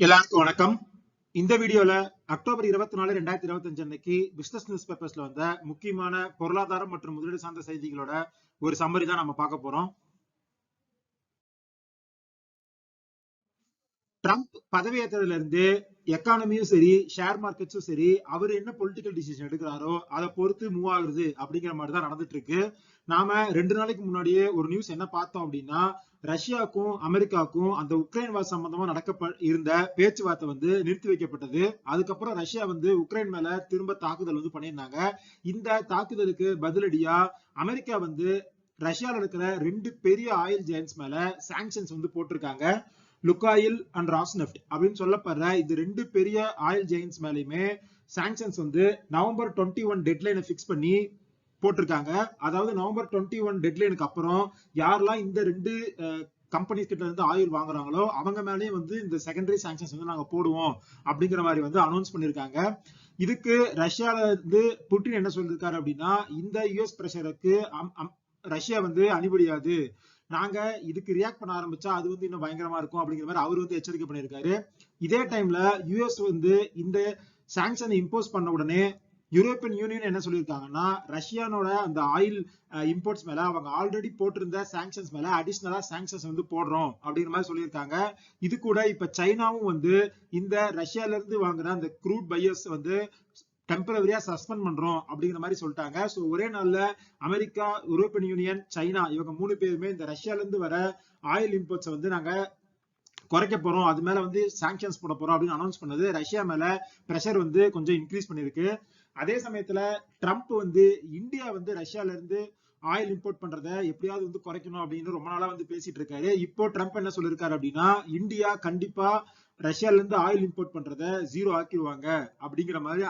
எல்லாருக்கும் வணக்கம். இந்த வீடியோல அக்டோபர் இருபத்தி நாலு ரெண்டாயிரத்தி இருபத்தி அஞ்சு அன்னைக்கு பிசினஸ் நியூஸ் பேப்பர்ஸ்ல வந்த முக்கியமான பொருளாதாரம் மற்றும் முதலீடு சார்ந்த செய்திகளோட ஒரு சம்மரி தான் நம்ம பார்க்க போறோம். ட்ரம்ப் பதவியேற்றதுல இருந்து எக்கானமியும் சரி ஷேர் மார்க்கெட்ஸும் சரி அவர் என்ன பொலிட்டிக்கல் டிசிஷன் எடுக்கிறாரோ அதை பொறுத்து மூவ் ஆகுறது அப்படிங்கிற மாதிரி தான் நடந்துட்டு இருக்கு நாம ரெண்டு நாளைக்கு முன்னாடியே ஒரு நியூஸ் என்ன பார்த்தோம் அப்படின்னா ரஷ்யாவுக்கும் அமெரிக்காவுக்கும் அந்த உக்ரைன் வார் சம்பந்தமா நடக்க இருந்த பேச்சுவார்த்தை வந்து நிறுத்தி வைக்கப்பட்டது. அதுக்கப்புறம் ரஷ்யா வந்து உக்ரைன் மேல திரும்ப தாக்குதல் வந்து பண்ணியிருந்தாங்க. இந்த தாக்குதலுக்கு பதிலடியா அமெரிக்கா வந்து ரஷ்யால இருக்கிற ரெண்டு பெரிய ஆயில் ஜெயின்ஸ் மேல சாங்ஷன்ஸ் வந்து போட்டிருக்காங்க. லுக்காயில் அண்ட் ராஸ்னெஃப்ட் அப்படின்னு சொல்லப்படுற இது ரெண்டு பெரிய ஆயில் ஜெயின்ஸ் மேலயுமே சாங்ஷன்ஸ் வந்து நவம்பர் டுவெண்ட்டி ஒன் டெட்லைனை ஃபிக்ஸ் பண்ணி போட்டிருக்காங்க. அதாவது நவம்பர் டுவெண்ட்டி ஒன் டெட்லைனுக்கு அப்புறம் யாரெல்லாம் இந்த ரெண்டு கம்பெனிஸ் கிட்ட இருந்து ஆயில் வாங்குறாங்களோ அவங்க மேலேயும் வந்து இந்த செகண்டரி சாங்ஷன்ஸ் வந்து நாங்க போடுவோம் அப்படிங்கிற மாதிரி வந்து அனௌன்ஸ் பண்ணிருக்காங்க. இதுக்கு ரஷ்யால இருந்து புட்டின் என்ன சொல்லியிருக்காரு அப்படின்னா இந்த யுஎஸ் பிரஷருக்கு ரஷ்யா வந்து அணிபடியாது நாங்க இதுக்கு ரியாக்ட் பண்ண ஆரம்பிச்சா அது வந்து இன்னும் பயங்கரமா இருக்கும் அப்படிங்கிற மாதிரி அவர் வந்து எச்சரிக்கை பண்ணிருக்காரு இதே டைம்ல யுஎஸ் வந்து இந்த சாங்ஷனை இம்போஸ் பண்ண உடனே யூரோப்பியன் யூனியன் என்ன சொல்லியிருக்காங்கன்னா ரஷ்யானோட அந்த ஆயில் இம்போர்ட்ஸ் மேல அவங்க ஆல்ரெடி போட்டிருந்த சாங்ஷன்ஸ் மேல அடிஷ்னலா சாங்ஷன்ஸ் வந்து போடுறோம் அப்படிங்கிற மாதிரி சொல்லியிருக்காங்க. இது கூட இப்ப சைனாவும் வந்து இந்த ரஷ்யால இருந்து வாங்குற அந்த க்ரூட் பையர்ஸ் வந்து டெம்பரவரியா சஸ்பெண்ட் பண்றோம் அப்படிங்கிற மாதிரி சொல்லிட்டாங்க. ஸோ ஒரே நாள்ல அமெரிக்கா யூரோப்பியன் யூனியன் சைனா இவங்க மூணு பேருமே இந்த ரஷ்யால இருந்து வர ஆயில் இம்போர்ட்ஸ் வந்து நாங்க குறைக்க போறோம். அது மேல வந்து சாங்ஷன்ஸ் போட போறோம் அப்படின்னு அனௌன்ஸ் பண்ணது. ரஷ்யா மேல பிரஷர் வந்து கொஞ்சம் இன்க்ரீஸ் பண்ணிருக்கு அதே சமயத்துல ட்ரம்ப் வந்து இந்தியா வந்து ரஷ்யால இருந்து ஆயில் இம்போர்ட் பண்றத எப்படியாவது வந்து குறைக்கணும் அப்படின்னு ரொம்ப நாளா வந்து பேசிட்டு இருக்காரு. இப்போ ட்ரம்ப் என்ன சொல்லிருக்காரு அப்படின்னா இந்தியா கண்டிப்பா ரஷ்யால இருந்து ஆயில் இம்போர்ட் பண்றத ஜீரோ ஆக்கிடுவாங்க அப்படிங்கிற மாதிரி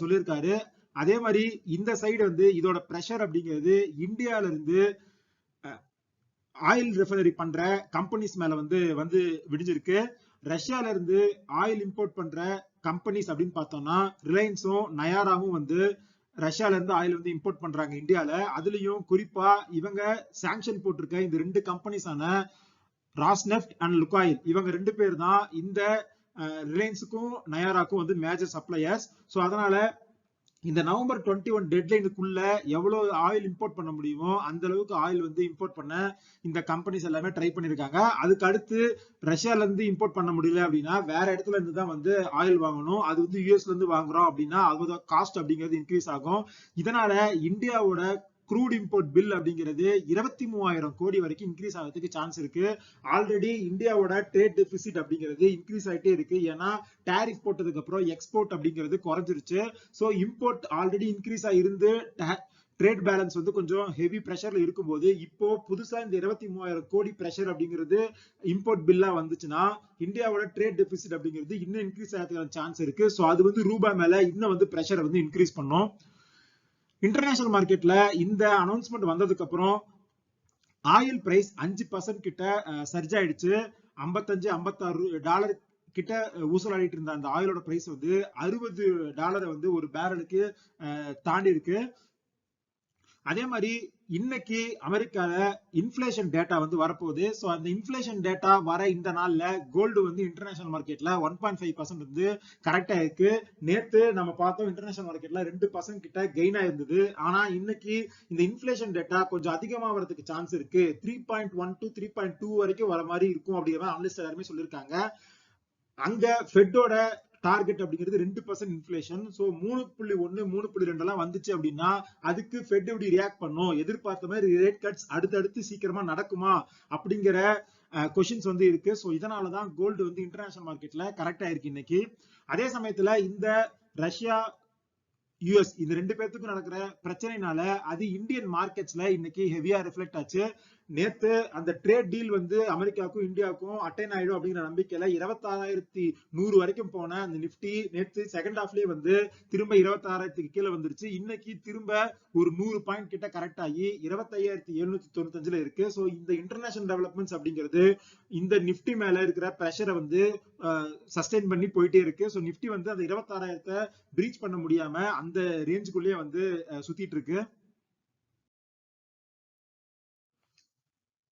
சொல்லியிருக்காரு. அதே மாதிரி இந்த சைடு வந்து இதோட ப்ரெஷர் அப்படிங்கிறது இந்தியால இருந்து ஆயில் ரிஃபைனரி பண்ற கம்பெனிஸ் மேல வந்து வந்து விடிஞ்சிருக்கு. ரஷ்யால இருந்து ஆயில் இம்போர்ட் பண்ற கம்பெனிஸ் அப்படின்னு பார்த்தோம்னா ரிலையன்ஸும் நயாராவும் வந்து ரஷ்யால இருந்து ஆயில் வந்து இம்போர்ட் பண்றாங்க இந்தியால. அதுலயும் குறிப்பா இவங்க சாங்ஷன் போட்டிருக்க இந்த ரெண்டு கம்பெனிஸான ராஸ்நெஃப்ட் அண்ட் லுக்காயில் இவங்க ரெண்டு பேர் தான் இந்த ரிலையன்ஸுக்கும் நயாராக்கும் வந்து மேஜர் சப்ளையர்ஸ் ஸோ அதனால இந்த நவம்பர் டுவெண்ட்டி ஒன் டெட்லைனுக்குள்ள எவ்வளவு ஆயில் இம்போர்ட் பண்ண முடியுமோ அந்த அளவுக்கு ஆயில் வந்து இம்போர்ட் பண்ண இந்த கம்பெனிஸ் எல்லாமே ட்ரை பண்ணிருக்காங்க. அதுக்கு அடுத்து ரஷ்யால இருந்து இம்போர்ட் பண்ண முடியல அப்படின்னா வேற இடத்துல இருந்து தான் வந்து ஆயில் வாங்கணும். அது வந்து யூஎஸ்ல இருந்து வாங்குறோம் அப்படின்னா அதோட காஸ்ட் அப்படிங்கிறது இன்க்ரீஸ் ஆகும். இதனால இந்தியாவோட க்ரூட் இம்போர்ட் பில் அப்படிங்கிறது இருபத்தி மூவாயிரம் கோடி வரைக்கும் இன்க்ரீஸ் ஆகிறதுக்கு சான்ஸ் இருக்கு. ஆல்ரெடி இந்தியாவோட ட்ரேட் டெபிசிட் அப்படிங்கிறது இன்க்ரீஸ் ஆகிட்டே இருக்கு. ஏன்னா டேரிஃப் போட்டதுக்கு அப்புறம் எக்ஸ்போர்ட் அப்படிங்கிறது குறைஞ்சிருச்சு. ஸோ இம்போர்ட் ஆல்ரெடி இன்க்ரீஸ் ஆயிருந்து ட்ரேட் பேலன்ஸ் வந்து கொஞ்சம் ஹெவி ப்ரெஷர்ல இருக்கும்போது இப்போ புதுசா இந்த இருபத்தி மூவாயிரம் கோடி ப்ரெஷர் அப்படிங்கிறது இம்போர்ட் பில்லா வந்துச்சுன்னா இந்தியாவோட ட்ரேட் டெபிசிட் அப்படிங்கிறது இன்னும் இன்க்ரீஸ் ஆகிறதுக்கான சான்ஸ் இருக்கு. ஸோ அது வந்து ரூபாய் மேல இன்னும் வந்து ப்ரெஷரை வந்து இன்க்ரீஸ் பண்ணும். இன்டர்நேஷனல் மார்க்கெட்ல இந்த அனௌன்ஸ்மெண்ட் வந்ததுக்கு அப்புறம் ஆயில் பிரைஸ் அஞ்சு பர்சன்ட் கிட்ட சர்ஜ் ஆயிடுச்சு. ஐம்பத்தஞ்சு ஐம்பத்தாறு டாலர் கிட்ட ஊசலாடிட்டு இருந்த அந்த ஆயிலோட பிரைஸ் வந்து அறுபது டாலரை வந்து ஒரு பேரலுக்கு தாண்டி இருக்கு அதே மாதிரி இன்னைக்கு அமெரிக்கால இன்ஃபிளேஷன் டேட்டா வந்து வரப்போகுது. ஸோ அந்த இன்ஃபிளேஷன் டேட்டா வர இந்த நாள்ல கோல்டு வந்து இன்டர்நேஷனல் மார்க்கெட்ல ஒன் பாயிண்ட் ஃபைவ் பர்சன்ட் வந்து கரெக்டா இருக்கு. நேத்து நம்ம பார்த்தோம் இன்டர்நேஷனல் மார்க்கெட்ல ரெண்டு பர்சன்ட் கிட்ட கெயின் ஆயிருந்தது ஆனா இன்னைக்கு இந்த இன்ஃபிளேஷன் டேட்டா கொஞ்சம் அதிகமா வரதுக்கு சான்ஸ் இருக்கு. Three point one to three point two வரைக்கும் வர மாதிரி இருக்கும் அப்படிங்கிற மாதிரி அனலிஸ்ட் எல்லாருமே சொல்லியிருக்காங்க. அங்க ஃபெட்டோட டார்கெட் அப்படிங்கிறது ரெண்டு பர்சன்ட் இன்ஃபிளேஷன் ஸோ மூணு புள்ளி ஒன்னு மூணு புள்ளி ரெண்டு எல்லாம் வந்துச்சு அப்படின்னா அதுக்கு ஃபெட் எப்படி ரியாக்ட் பண்ணும்? எதிர்பார்த்த மாதிரி ரேட் கட்ஸ் அடுத்தடுத்து சீக்கிரமா நடக்குமா? அப்படிங்கிற கொஷின்ஸ் வந்து இருக்கு. ஸோ இதனாலதான் கோல்டு வந்து இன்டர்நேஷனல் மார்க்கெட்ல கரெக்ட் ஆயிருக்கு இன்னைக்கு. அதே சமயத்துல இந்த ரஷ்யா யூஎஸ் இந்த ரெண்டு பேர்த்துக்கும் நடக்கிற பிரச்சனைனால அது இந்தியன் மார்க்கெட்ஸ்ல இன்னைக்கு ஹெவியா ரிஃப்ளெக்ட் ஆச்சு. நேத்து அந்த ட்ரேட் டீல் வந்து அமெரிக்காவுக்கும் இந்தியாவுக்கும் அட்டைன் ஆயிடும் அப்படிங்கிற நம்பிக்கையில இருபத்தாறாயிரத்தி நூறு வரைக்கும் போன அந்த நிப்டி நேத்து செகண்ட் ஹாஃப்லயே வந்து திரும்ப இருபத்தாறாயிரத்துக்கு கீழே வந்துருச்சு. இன்னைக்கு திரும்ப ஒரு நூறு பாயிண்ட் கிட்ட கரெக்ட் ஆகி இருபத்தையாயிரத்தி எழுநூத்தி தொண்ணூத்தஞ்சுல இருக்கு. ஸோ இந்த இன்டர்நேஷனல் டெவலப்மெண்ட்ஸ் அப்படிங்கிறது இந்த நிப்டி மேல இருக்கிற ப்ரெஷரை வந்து சஸ்டெயின் பண்ணி போயிட்டே இருக்கு. ஸோ நிப்டி வந்து அந்த இருபத்தாறாயிரத்தை பிரீச் பண்ண முடியாம அந்த ரேஞ்சுக்குள்ளேயே வந்து சுத்திட்டு இருக்கு.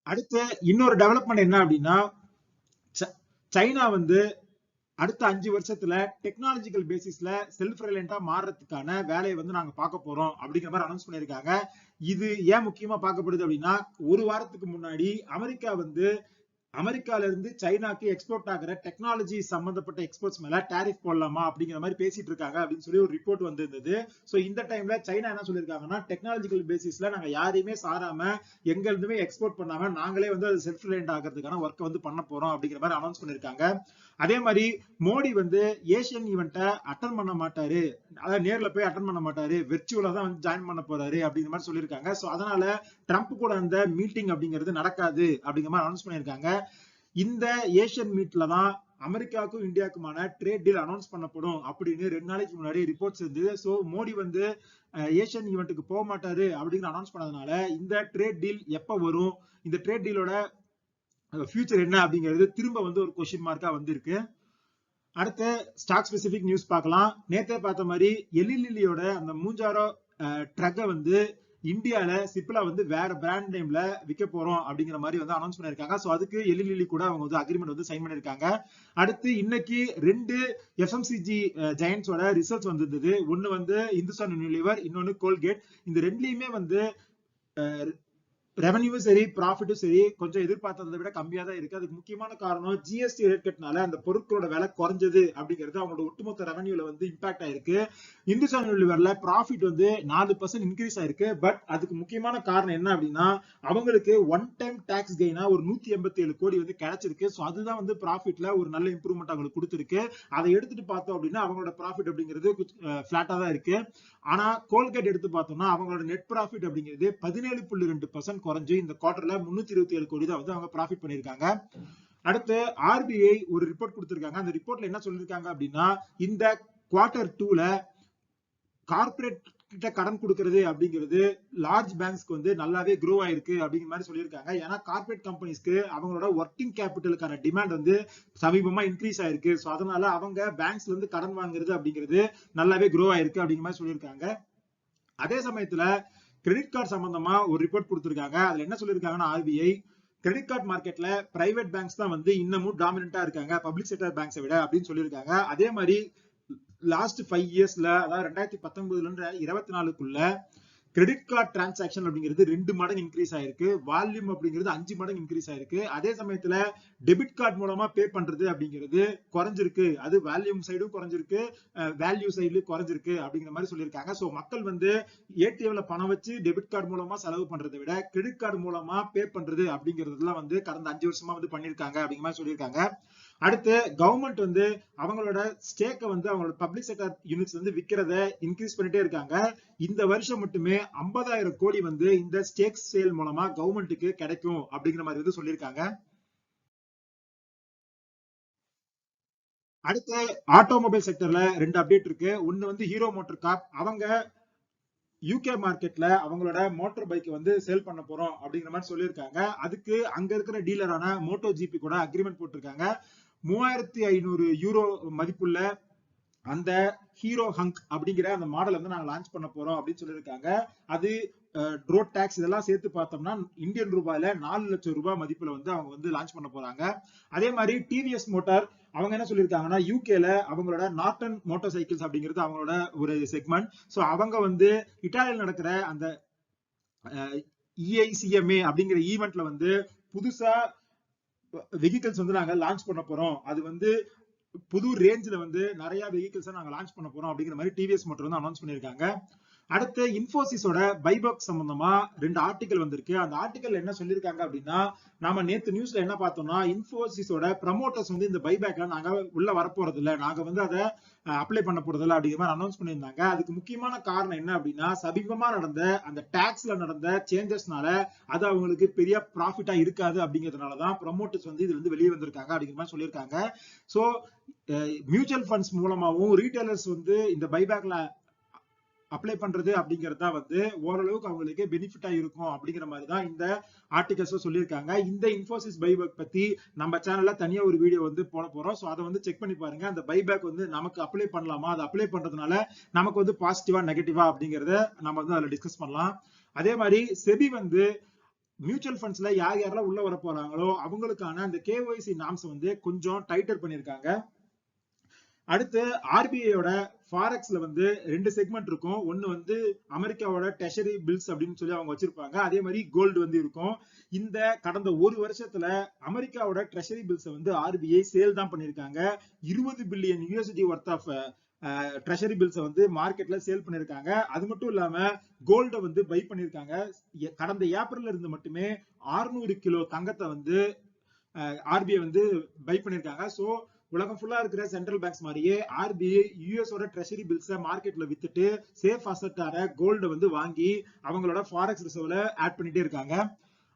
அடுத்து இன்னொரு டெவலப்மெண்ட் என்ன அப்படின்னா சைனா வந்து அடுத்த அஞ்சு வருஷத்துல டெக்னாலஜிக்கல் பேசிஸ்ல செல்ஃப் ரிலையண்டா மாறுறதுக்கான வேலையை வந்து நாங்க பார்க்க போறோம் அப்படிங்கிற மாதிரி அனௌன்ஸ் பண்ணியிருக்காங்க. இது ஏன் முக்கியமா பார்க்கப்படுது அப்படின்னா ஒரு வாரத்துக்கு முன்னாடி அமெரிக்கா வந்து அமெரிக்கால இருந்து சைனாக்கு எக்ஸ்போர்ட் ஆகிற டெக்னாலஜி சம்பந்தப்பட்ட எக்ஸ்போர்ட்ஸ் மேல டேரிஃப் போடலாமா அப்படிங்கிற மாதிரி பேசிட்டு இருக்காங்க அப்படின்னு சொல்லி ஒரு ரிப்போர்ட் வந்திருந்தது. சோ இந்த டைம்ல சைனா என்ன சொல்லியிருக்காங்கன்னா டெக்னாலஜிக்கல் பேசிஸ்ல நாங்க யாரையுமே சாராம எங்க இருந்துமே எக்ஸ்போர்ட் பண்ணாம நாங்களே வந்து அது செல்ஃப் ரிலையன்ட் ஆகிறதுக்கான ஒர்க் வந்து பண்ண போறோம் அப்படிங்கிற மாதிரி அனௌன்ஸ் பண்ணிருக்காங்க அதே மாதிரி மோடி வந்து ஏசியன் ஈவெண்ட்டை அட்டன் பண்ண மாட்டாரு. அதாவது நேர்ல போய் அட்டன் பண்ண மாட்டாரு. வெர்ச்சுவலா தான் வந்து ஜாயின் பண்ண போறாரு அப்படிங்கிற மாதிரி சொல்லியிருக்காங்க. ஸோ அதனால ட்ரம்ப் கூட அந்த மீட்டிங் அப்படிங்கிறது நடக்காது அப்படிங்கிற மாதிரி அனௌன்ஸ் பண்ணியிருக்காங்க. இந்த ஏசியன் மீட்ல தான் அமெரிக்காவுக்கும் இந்தியாவுக்குமான ட்ரேட் டீல் அனௌன்ஸ் பண்ணப்படும் அப்படின்னு ரெண்டு நாளைக்கு முன்னாடி ரிப்போர்ட்ஸ் இருந்தது. ஸோ மோடி வந்து ஏஷியன் ஈவெண்ட்டுக்கு போக மாட்டாரு அப்படிங்கிற அனௌன்ஸ் பண்ணதுனால இந்த ட்ரேட் டீல் எப்போ வரும்? இந்த ட்ரேட் டீலோட ஃபியூச்சர் என்ன அப்படிங்கிறது திரும்ப வந்து ஒரு கொஸ்டின் மார்க்கா வந்திருக்கு. அடுத்து ஸ்டாக் ஸ்பெசிபிக் நியூஸ் பார்க்கலாம். நேத்தே பார்த்த மாதிரி எலிலிலியோட அந்த மூஞ்சாரோ ட்ரக்கை வந்து இந்தியால சிப்லா வந்து வேற பிராண்ட் நேம்ல விற்க போறோம் அப்படிங்கிற மாதிரி வந்து அனௌன்ஸ் பண்ணிருக்காங்க சோ அதுக்கு எலிலிலி கூட அவங்க வந்து அக்ரிமெண்ட் வந்து சைன் பண்ணிருக்காங்க அடுத்து இன்னைக்கு ரெண்டு எஃப்எம்சிஜி ஜெயன்ஸோட ரிசல்ட்ஸ் வந்திருந்தது. ஒன்னு வந்து இந்துஸ்தான் யூனிலிவர் இன்னொன்னு கோல்கேட் இந்த ரெண்டுலயுமே வந்து ரெவன்யூவும் சரி ப்ராஃபிட்டும் சரி கொஞ்சம் எதிர்பார்த்ததை விட கம்மியாக தான் இருக்கு. அதுக்கு முக்கியமான காரணம் ஜிஎஸ்டி ரேட் கட்டினால அந்த பொருட்களோட விலை குறைஞ்சது அப்படிங்கிறது அவங்களோட ஒட்டுமொத்த ரெவன்யூல வந்து இம்பாக்ட் ஆயிருக்கு. இந்துஸ்தான் யூனிலிவர்ல ப்ராஃபிட் வந்து நாலு பர்சன்ட் இன்க்ரீஸ் ஆயிருக்கு. பட் அதுக்கு முக்கியமான காரணம் என்ன அப்படின்னா அவங்களுக்கு ஒன் டைம் டாக்ஸ் கெயினா ஒரு நூத்தி எண்பத்தி ஏழு கோடி வந்து கிடைச்சிருக்கு. ஸோ அதுதான் வந்து ப்ராஃபிட்ல ஒரு நல்ல இம்ப்ரூவ்மெண்ட் அவங்களுக்கு கொடுத்துருக்கு. அதை எடுத்துட்டு பார்த்தோம் அப்படின்னா அவங்களோட ப்ராஃபிட் அப்படிங்கிறது ஃபிளாட்டா தான் இருக்கு. ஆனா கோல்கேட் எடுத்து பார்த்தோம்னா அவங்களோட நெட் ப்ராஃபிட் அப்படிங்கிறது பதினேழு புள்ளி ரெண்டு பர்சன்ட் குறைஞ்சு இந்த குவார்டர்ல முன்னூத்தி இருபத்தி ஏழு கோடி தான் வந்து அவங்க ப்ராஃபிட் பண்ணிருக்காங்க அடுத்து ஆர்பிஐ ஒரு ரிப்போர்ட் கொடுத்திருக்காங்க. அந்த ரிப்போர்ட்ல என்ன சொல்லிருக்காங்க அப்படின்னா இந்த குவார்டர் டூல கார்பரேட் கிட்ட கடன் கொடுக்கறது அப்படிங்கிறது லார்ஜ் பேங்க்ஸ்க்கு வந்து நல்லாவே க்ரோ ஆயிருக்கு அப்படிங்கிற மாதிரி சொல்லியிருக்காங்க. ஏன்னா கார்பரேட் கம்பெனிஸ்க்கு அவங்களோட ஒர்க்கிங் கேபிட்டலுக்கான டிமாண்ட் வந்து சமீபமா இன்க்ரீஸ் ஆயிருக்கு. ஸோ அதனால அவங்க பேங்க்ஸ்ல இருந்து கடன் வாங்குறது அப்படிங்கிறது நல்லாவே க்ரோ ஆயிருக்கு அப்படிங்கிற மாதிரி சொல்லியிருக்காங்க. அதே சமயத்துல கிரெடிட் கார்டு சம்பந்தமா ஒரு ரிப்போர்ட் கொடுத்திருக்காங்க. அதுல என்ன சொல்லியிருக்காங்கன்னா ஆர்பிஐ கிரெடிட் கார்டு மார்க்கெட்ல பிரைவேட் பேங்க்ஸ் தான் வந்து இன்னமும் டாமினண்டா இருக்காங்க. பப்ளிக் செக்டர் பேங்க்ஸை விட அப்படின்னு சொல்லியிருக்காங்க. அதே மாதிரி லாஸ்ட் ஃபைவ் இயர்ஸ்ல அதாவது ரெண்டாயிரத்தி பத்தொன்பதுல இருந்து இருபத்தி நாலுக்குள்ள கிரெடிட் கார்டு டிரான்சாக்ஷன் அப்படிங்கிறது ரெண்டு மடங்கு இன்க்ரீஸ் ஆயிருக்கு. வால்யூம் அப்படிங்கிறது அஞ்சு மடங்கு இன்க்ரீஸ் ஆயிருக்கு. அதே சமயத்துல டெபிட் கார்டு மூலமா பே பண்றது அப்படிங்கிறது குறைஞ்சிருக்கு. அது வால்யூம் சைடும் குறைஞ்சிருக்கு. வேல்யூ சைட்லயும் குறைஞ்சிருக்கு அப்படிங்கிற மாதிரி சொல்லியிருக்காங்க. ஸோ மக்கள் வந்து ஏடிஎம்ல பணம் வச்சு டெபிட் கார்டு மூலமா செலவு பண்றதை விட கிரெடிட் கார்டு மூலமா பே பண்றது அப்படிங்கிறதுலாம் வந்து கடந்த அஞ்சு வருஷமா வந்து பண்ணியிருக்காங்க அப்படிங்கிற மாதிரி சொல்லியிருக்காங்க. அடுத்து கவர்மெண்ட் வந்து அவங்களோட ஸ்டேக்கை வந்து அவங்களோட பப்ளிக் செக்டர் யூனிட்ஸ் வந்து விற்கிறத இன்க்ரீஸ் பண்ணிட்டே இருக்காங்க. இந்த வருஷம் மட்டுமே ஐம்பதாயிரம் கோடி வந்து இந்த ஸ்டேக் சேல் மூலமா கவர்மெண்ட்டுக்கு கிடைக்கும் அப்படிங்கிற மாதிரி வந்து சொல்லியிருக்காங்க. அடுத்து ஆட்டோமொபைல் செக்டர்ல ரெண்டு அப்டேட் இருக்கு. ஒன்னு வந்து ஹீரோ மோட்டர் காப் அவங்க யூகே மார்க்கெட்ல அவங்களோட மோட்டார் பைக் வந்து சேல் பண்ண போறோம் அப்படிங்கிற மாதிரி சொல்லியிருக்காங்க. அதுக்கு அங்க இருக்கிற டீலரான மோட்டோ ஜிபி கூட அக்ரிமெண்ட் போட்டிருக்காங்க. மூவாயிரத்தி ஐநூறு யூரோ மதிப்புள்ள அந்த ஹீரோ ஹங்க் அப்படிங்கிற அந்த மாடல் வந்து நாங்க லான்ச் பண்ண போறோம் அப்படின்னு சொல்லியிருக்காங்க. அது ரோட் டேக்ஸ் இதெல்லாம் சேர்த்து பார்த்தோம்னா இந்தியன் ரூபாயில நாலு லட்சம் ரூபாய் மதிப்புல வந்து அவங்க வந்து லான்ச் பண்ண போறாங்க. அதே மாதிரி டிவிஎஸ் மோட்டார் அவங்க என்ன சொல்லியிருக்காங்கன்னா யூகேல அவங்களோட நார்டன் மோட்டார் சைக்கிள்ஸ் அப்படிங்கிறது அவங்களோட ஒரு செக்மெண்ட் ஸோ அவங்க வந்து இட்டாலியில் நடக்கிற அந்த இஐசிஎம்ஏ அப்படிங்கிற ஈவெண்ட்ல வந்து புதுசா வெஹிக்கிள்ஸ் வந்து நாங்க லான்ச் பண்ண போறோம். அது வந்து புது ரேஞ்சில் வந்து நிறைய வெஹிக்கிள்ஸை நாங்க லான்ச் பண்ண போறோம் அப்படிங்கிற மாதிரி டிவிஎஸ் மோட்டர் வந்து அனௌன்ஸ் பண்ணியிருக்காங்க அடுத்து இன்ஃபோசிஸோட பைபாக் சம்பந்தமா ரெண்டு ஆர்டிகல் வந்திருக்கு. அந்த ஆர்டிகல் என்ன சொல்லியிருக்காங்க அப்படின்னா நாம நேத்து நியூஸ்ல என்ன பார்த்தோம்னா இன்ஃபோசிஸோட ப்ரமோட்டர்ஸ் வந்து இந்த பைபேக்ல நாங்க உள்ள வரப்போறது இல்லை நாங்க வந்து அதை அப்ளை பண்ண போறது இல்லை அப்படிங்கிற மாதிரி அனௌன்ஸ் பண்ணியிருந்தாங்க. அதுக்கு முக்கியமான காரணம் என்ன அப்படின்னா சமீபமா நடந்த அந்த டாக்ஸ்ல நடந்த சேஞ்சஸ்னால அது அவங்களுக்கு பெரிய ப்ராஃபிட்டா இருக்காது அப்படிங்கிறதுனாலதான் ப்ரமோட்டர்ஸ் வந்து இதுல இருந்து வெளியே வந்திருக்காங்க அப்படிங்கிற மாதிரி சொல்லியிருக்காங்க. சோ மியூச்சுவல் ஃபண்ட்ஸ் மூலமாகவும் ரீட்டைலர்ஸ் வந்து இந்த பைபேக்ல அப்ளை பண்றது அப்படிங்கிறது தான் வந்து ஓரளவுக்கு அவங்களுக்கு பெனிஃபிட்டா இருக்கும் அப்படிங்கிற மாதிரி தான் இந்த ஆர்டிகல்ஸ் சொல்லியிருக்காங்க. இந்த இன்ஃபோசிஸ் பைபேக் பத்தி நம்ம சேனல்ல தனியா ஒரு வீடியோ வந்து போட போறோம். ஸோ அதை வந்து செக் பண்ணி பாருங்க. அந்த பைபேக் வந்து நமக்கு அப்ளை பண்ணலாமா? அதை அப்ளை பண்றதுனால நமக்கு வந்து பாசிட்டிவா நெகட்டிவா அப்படிங்கிறத நம்ம வந்து அதில் டிஸ்கஸ் பண்ணலாம். அதே மாதிரி செபி வந்து மியூச்சுவல் ஃபண்ட்ஸ்ல யார் யாரெல்லாம் உள்ள வர போறாங்களோ அவங்களுக்கான அந்த கேஒய்சி நாம்ஸ் வந்து கொஞ்சம் டைட்டர் பண்ணியிருக்காங்க. அடுத்து ஆர்பிஐயோட ஃபாரெக்ஸ்ல வந்து ரெண்டு செக்மெண்ட் இருக்கும். ஒன்னு வந்து அமெரிக்காவோட டெஷரி பில்ஸ் அப்படின்னு சொல்லி அவங்க வச்சிருப்பாங்க. அதே மாதிரி கோல்டு வந்து இருக்கும். இந்த கடந்த ஒரு வருஷத்துல அமெரிக்காவோட ட்ரெஷரி பில்ஸ் வந்து ஆர்பிஐ சேல் தான் பண்ணிருக்காங்க இருபது billion USD worth of treasury பில்ஸை வந்து மார்க்கெட்ல சேல் பண்ணிருக்காங்க அது மட்டும் இல்லாம கோல்ட வந்து பை பண்ணிருக்காங்க கடந்த ஏப்ரல்ல இருந்து மட்டுமே 600 கிலோ தங்கத்தை வந்து ஆர்பிஐ வந்து பை பண்ணிருக்காங்க சோ உலகம் ஃபுல்லா இருக்கிற சென்ட்ரல் பேங்க்ஸ் மாதிரியே ஆர்பிஐ யூஎஸோட ட்ரெஷரி பில்ஸ மார்க்கெட்ல வித்துட்டு சேஃப் அசட்டார கோல்ட வந்து வாங்கி அவங்களோட ஃபாரெக்ஸ் ரிசர்வ்ல ஆட் பண்ணிட்டே இருக்காங்க.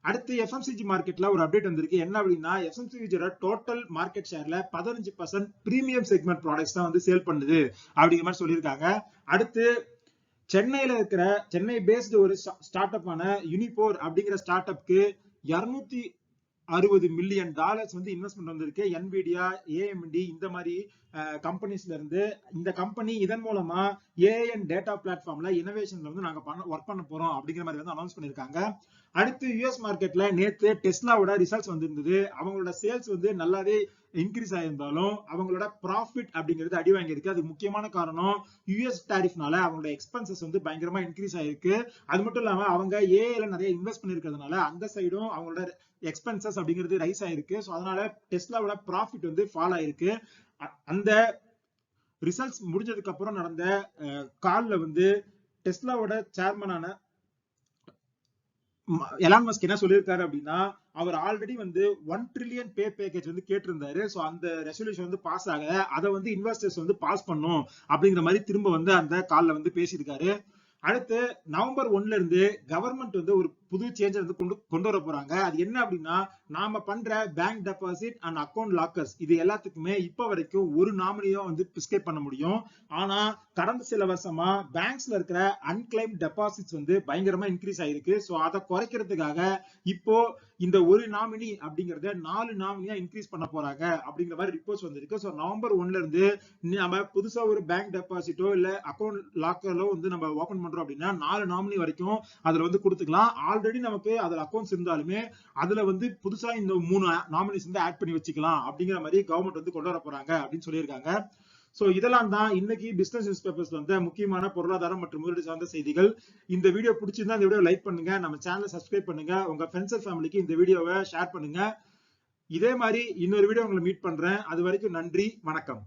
அடுத்து எஃப்எம்சிஜி மார்க்கெட்ல ஒரு அப்டேட் வந்திருக்கு. என்ன அப்படின்னா எஃப்எம்சிஜியோட டோட்டல் மார்க்கெட் ஷேர்ல பதினஞ்சு பர்சன்ட் பிரீமியம் செக்மெண்ட் ப்ராடக்ட்ஸ் தான் வந்து சேல் பண்ணுது அப்படிங்கிற மாதிரி சொல்லியிருக்காங்க. அடுத்து சென்னையில இருக்கிற சென்னை பேஸ்டு ஒரு ஸ்டார்ட் அப் ஆன யூனிபோர் அப்படிங்கிற ஸ்டார்ட் அப்க்கு இருநூத்தி அறுபது மில்லியன் டாலர்ஸ் வந்து இன்வெஸ்ட்மெண்ட் வந்திருக்கு. என்விடியா ஏஎம்டி இந்த மாதிரி கம்பெனிஸ்ல இருந்து இந்த கம்பெனி இதன் மூலமா ஏஎன் டேட்டா பிளாட்ஃபார்ம்ல இனோவேஷன்ல வந்து நாங்க பண்ண ஒர்க் பண்ண போறோம் அப்படிங்கிற மாதிரி வந்து அனௌன்ஸ் பண்ணிருக்காங்க. அடுத்து யுஎஸ் மார்க்கெட்ல நேற்று டெஸ்லாவோட ரிசல்ட்ஸ் வந்திருந்தது. அவங்களோட சேல்ஸ் வந்து நல்லாவே இன்க்ரீஸ் ஆயிருந்தாலும் அவங்களோட ப்ராஃபிட் அப்படிங்கிறது அடி வாங்கியிருக்கு. அதுக்கு முக்கியமான காரணம் யுஎஸ் டாரிஃப்னால அவங்களோட எக்ஸ்பென்சஸ் வந்து பயங்கரமா இன்க்ரீஸ் ஆயிருக்கு. அது மட்டும் இல்லாம அவங்க ஏஐல நிறைய இன்வெஸ்ட் பண்ணிருக்கிறதுனால அந்த சைடும் அவங்களோட எக்ஸ்பென்சஸ் அப்படிங்கிறது ரைஸ் ஆயிருக்கு. ஸோ அதனால டெஸ்லாவோட ப்ராஃபிட் வந்து ஃபால் ஆயிருக்கு. அந்த ரிசல்ட்ஸ் முடிஞ்சதுக்கு அப்புறம் நடந்த காலில் வந்து டெஸ்லாவோட சேர்மனான எலான் மஸ்க் என்ன சொல்லியிருக்காரு அப்படின்னா அவர் ஆல்ரெடி வந்து ஒன் ட்ரில்லியன் பே பேக்கேஜ் வந்து கேட்டிருந்தாரு. சோ அந்த ரெசல்யூஷன் வந்து பாஸ் ஆக அதை வந்து இன்வெஸ்டர்ஸ் வந்து பாஸ் பண்ணும் அப்படிங்கிற மாதிரி திரும்ப வந்து அந்த கால்ல வந்து பேசியிருக்காரு. அடுத்து நவம்பர் ஒன்ல இருந்து கவர்மெண்ட் வந்து ஒரு புது சேஞ்ச் வந்து கொண்டு கொண்டு வர போறாங்க. அது என்ன அப்படின்னா நாம பண்ற bank deposit and account lockers இது எல்லாத்துக்குமே இப்ப வரைக்கும் ஒரு நாமினியா வந்து பிரிஸ்கிரைப் பண்ண முடியும். ஆனா கடந்த சில வருஷமா பேங்க்ஸ்ல இருக்கிற அன்கிளைம் டெபாசிட்ஸ் வந்து பயங்கரமா இன்க்ரீஸ் ஆயிருக்கு. ஸோ அதை குறைக்கிறதுக்காக இப்போ இந்த ஒரு நாமினி அப்படிங்கறத நாலு நாமினியா இன்க்ரீஸ் பண்ண போறாங்க அப்படிங்கிற மாதிரி ரிப்போர்ட்ஸ் வந்திருக்கு. ஸோ நவம்பர் ஒன்ல இருந்து நம்ம புதுசா ஒரு பேங்க் டெபாசிட்டோ இல்ல அக்கௌண்ட் லாக்கரோ வந்து நம்ம ஓபன் பண்றோம் அப்படின்னா நாலு நாமினி வரைக்கும் அதுல வந்து கொடுத்துக்கலாம். ஆல்ரெடி நமக்கு அதுல அக்கௌண்ட்ஸ் இருந்தாலுமே அதுல வந்து புதுசா இந்த மூணு நாமினிஸ் வந்து ஆட் பண்ணி வச்சுக்கலாம் அப்படிங்கிற மாதிரி கவர்மெண்ட் வந்து கொண்டு வர போறாங்க அப்படின்னு சொல்லியிருக்காங்க. சோ இதெல்லாம் தான் இன்னைக்கு பிசினஸ் நியூஸ் பேப்பர்ஸ் வந்த முக்கியமான பொருளாதாரம் மற்றும் முதலீடு சார்ந்த செய்திகள். இந்த வீடியோ பிடிச்சிருந்தா இந்த வீடியோ லைக் பண்ணுங்க நம்ம சேனலை சப்ஸ்கிரைப் பண்ணுங்க உங்க ஃப்ரெண்ட்ஸ் அண்ட் ஃபேமிலிக்கு இந்த வீடியோவை ஷேர் பண்ணுங்க. இதே மாதிரி இன்னொரு வீடியோ உங்களை மீட் பண்றேன். அது வரைக்கும் நன்றி வணக்கம்.